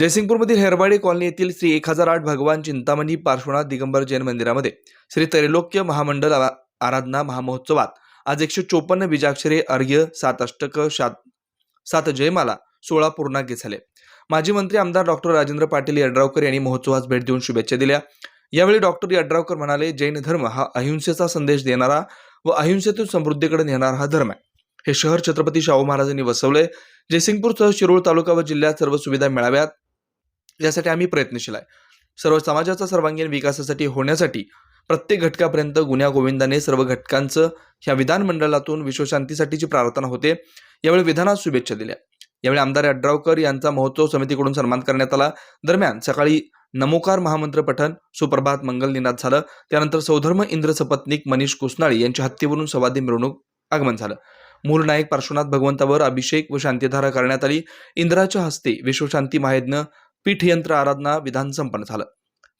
जयसिंगपूरमधील हेरबाडी colony येथील श्री एक हजार आठ भगवान चिंतामणी पार्श्वनाथ दिगंबर जैन मंदिरामध्ये श्री त्रैलोक्य महामंडल आरा- आराधना महामहोत्सवात आज एकशे चोपन्न बीजाक्षरे अर्घ्य सात अष्टक सात सात जयमाला सोळा पूर्णांकी झाले. माजी मंत्री आमदार डॉक्टर राजेंद्र पाटील यड्रावकर यांनी महोत्सवास भेट देऊन शुभेच्छा दिल्या. यावेळी डॉक्टर यड्रावकर म्हणाले जैन धर्म हा अहिंसेचा संदेश देणारा व अहिंसेतून समृद्धीकडे नेणारा हा धर्म आहे. हे शहर छत्रपती शाहू महाराजांनी वसवले. जयसिंगपूरसह शिरूळ तालुका व जिल्ह्यात सर्व सुविधा मिळाव्यात. यासाठी आम्ही प्रयत्नशील आहे. सर्व समाजाचा सर्वांगीण विकासासाठी होण्यासाठी प्रत्येक घटकापर्यंत गुन्ह्या गोविंदाने सर्व घटकांचं ह्या विधानमंडळातून विश्वशांतीसाठीची प्रार्थना होते. यावेळी विधानात शुभेच्छा दिल्या. यावेळी आमदार अड्रावकर यांचा महोत्सव समितीकडून सन्मान करण्यात आला. दरम्यान सकाळी नमोकार महामंत्र पठण सुप्रभात मंगल निनाद झालं. त्यानंतर सौधर्म इंद्र सपत्नीक मनीष कुसनाळी यांच्या हत्तीवरून सवादी मिरवणूक आगमन झालं. मूळ नायक पार्श्वनाथ भगवंतावर अभिषेक व शांतीधारा करण्यात आली. इंद्राच्या हस्ते विश्वशांती महायज्ञ पीठयंत्र आराधना विधान संपन्न झालं.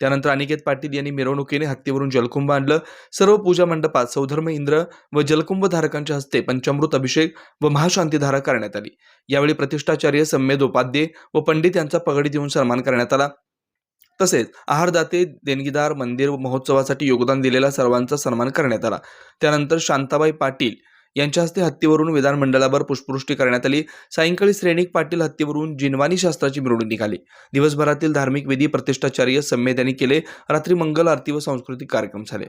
त्यानंतर अनिकेत पाटील यांनी मिरवणुकीने हत्तीवरून जलकुंभ आणलं. सर्व पूजा मंडपात सौधर्म इंद्र व जलकुंभ धारकांच्या हस्ते पंचामृत अभिषेक व महाशांतीधारा करण्यात आली. यावेळी प्रतिष्ठाचार्य सम्मेद उपाध्ये व पंडित यांचा पगडी देऊन सन्मान करण्यात आला. तसेच आहारदाते देणगीदार मंदिर व महोत्सवासाठी योगदान दिलेल्या सर्वांचा सन्मान करण्यात आला. त्यानंतर शांताबाई पाटील यांच्या हस्ते हत्तीवरून विधानमंडळावर पुष्पवृष्टी करण्यात आली. सायंकाळी श्रेणिक पाटील हत्तीवरून जिनवानी शास्त्राची मिरवणूक निघाली. दिवसभरातील धार्मिक विधी प्रतिष्ठाचार्य संमेद यांनी केले. रात्री मंगल आरती व सांस्कृतिक कार्यक्रम झाले.